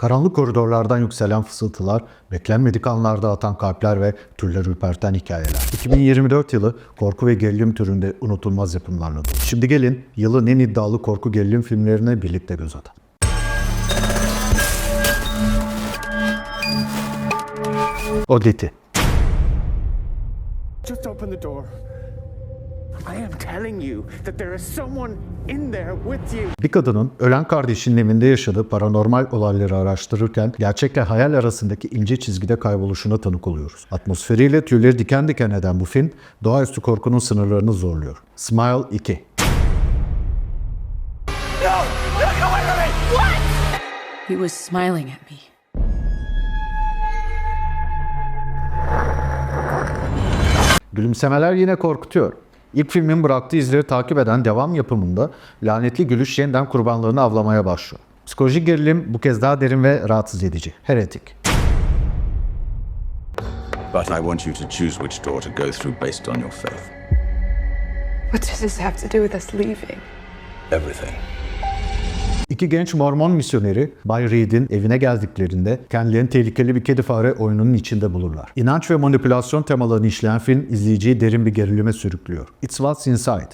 Karanlık koridorlardan yükselen fısıltılar, beklenmedik anlarda atan kalpler ve türler ürperten hikayeler. 2024 yılı korku ve gerilim türünde unutulmaz yapımlarla dolu. Şimdi gelin yılın en iddialı korku gerilim filmlerine birlikte göz atalım. Oditi Just open the door. Bir kadının ölen kardeşinin evinde yaşadığı paranormal olayları araştırırken gerçekle hayal arasındaki ince çizgide kayboluşuna tanık oluyoruz. Atmosferiyle tüyleri diken diken eden bu film doğaüstü korkunun sınırlarını zorluyor. Smile 2 He was smiling at me. Gülümsemeler yine korkutuyor. İlk filmin bıraktığı izleri takip eden devam yapımında lanetli gülüş yeniden kurbanlarını avlamaya başlıyor. Psikolojik gerilim bu kez daha derin ve rahatsız edici. Heretic. But I want you to choose which door to go through based on your faith. What does this have to do with us leaving? Everything. İki genç Mormon misyoneri Bay Reed'in evine geldiklerinde kendilerini tehlikeli bir kedi fare oyununun içinde bulurlar. İnanç ve manipülasyon temalarını işleyen film izleyiciyi derin bir gerilime sürüklüyor. It's What's Inside.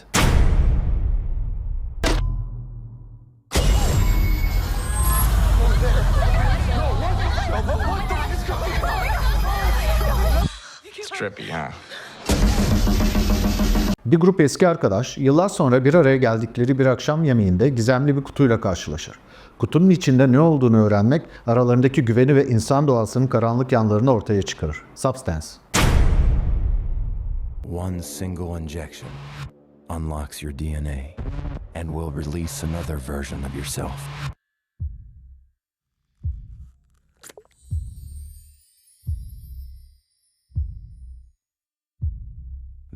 Trippy, huh? Bir grup eski arkadaş yıllar sonra bir araya geldikleri bir akşam yemeğinde gizemli bir kutuyla karşılaşır. Kutunun içinde ne olduğunu öğrenmek aralarındaki güveni ve insan doğasının karanlık yanlarını ortaya çıkarır. Substance. One single injection unlocks your DNA and will release another version of yourself.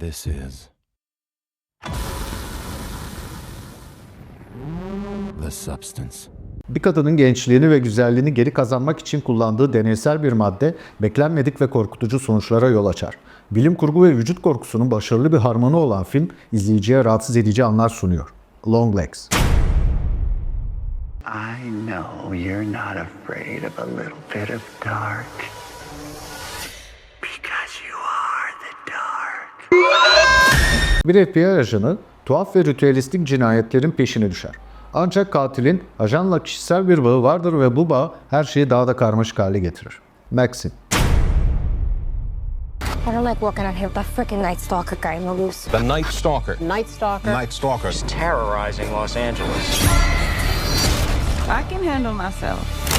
This is the substance. Bir kadının gençliğini ve güzelliğini geri kazanmak için kullandığı deneysel bir madde beklenmedik ve korkutucu sonuçlara yol açar. Bilim kurgu ve vücut korkusunun başarılı bir harmanı olan film izleyiciye rahatsız edici anlar sunuyor. Long Legs. I know you're not afraid of a little bit of dark. Because you are the dark. Bir FBI ajanı tuhaf ve ritüelistik cinayetlerin peşine düşer. Ancak katilin ajanla kişisel bir bağı vardır ve bu bağ her şeyi daha da karmaşık hale getirir. Maxim. I don't like walking out here with that freaking Night Stalker guy in the loose. The Night Stalker. Night Stalker? Night Stalker. Terrorizing Los Angeles. I can handle myself.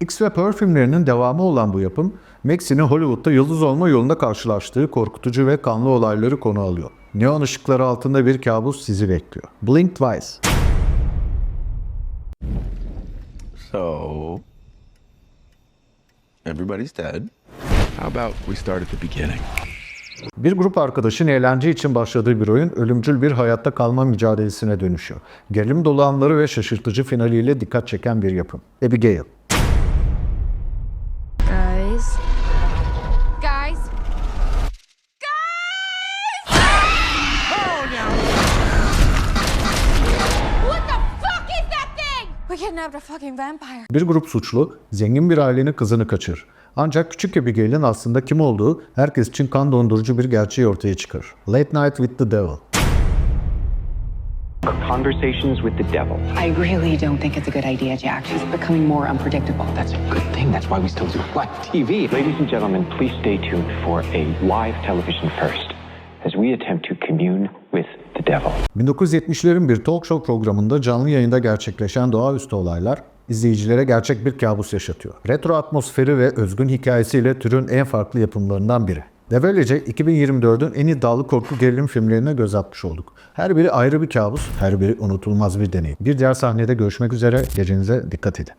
X ve Pearl filmlerinin devamı olan bu yapım, Maxine'in Hollywood'da yıldız olma yolunda karşılaştığı korkutucu ve kanlı olayları konu alıyor. Neon ışıkları altında bir kabus sizi bekliyor. Blink Twice. So. Everybody's dead. How about we start at the beginning? Bir grup arkadaşın eğlence için başladığı bir oyun ölümcül bir hayatta kalma mücadelesine dönüşüyor. Gerilim dolu anları ve şaşırtıcı finaliyle dikkat çeken bir yapım. Abigail. Guys. Guys. Bir grup suçlu zengin bir ailenin kızını kaçırır. Ancak küçük Abigail'in aslında kim olduğu herkes için kan dondurucu bir gerçeği ortaya çıkarır. Late Night with the Devil. Conversations with the devil. I really don't think it's a good idea, Jack. She's becoming more unpredictable. That's a good thing. That's why we still do live TV. Ladies and gentlemen, please stay tuned for a live television first as we attempt to commune with the devil. 1970'lerin bir talk show programında canlı yayında gerçekleşen doğaüstü olaylar izleyicilere gerçek bir kabus yaşatıyor. Retro atmosferi ve özgün hikayesiyle türün en farklı yapımlarından biri. Ve böylece 2024'ün en iddialı korku gerilim filmlerine göz atmış olduk. Her biri ayrı bir kabus, her biri unutulmaz bir deneyim. Bir diğer sahnede görüşmek üzere, gecenize dikkat edin.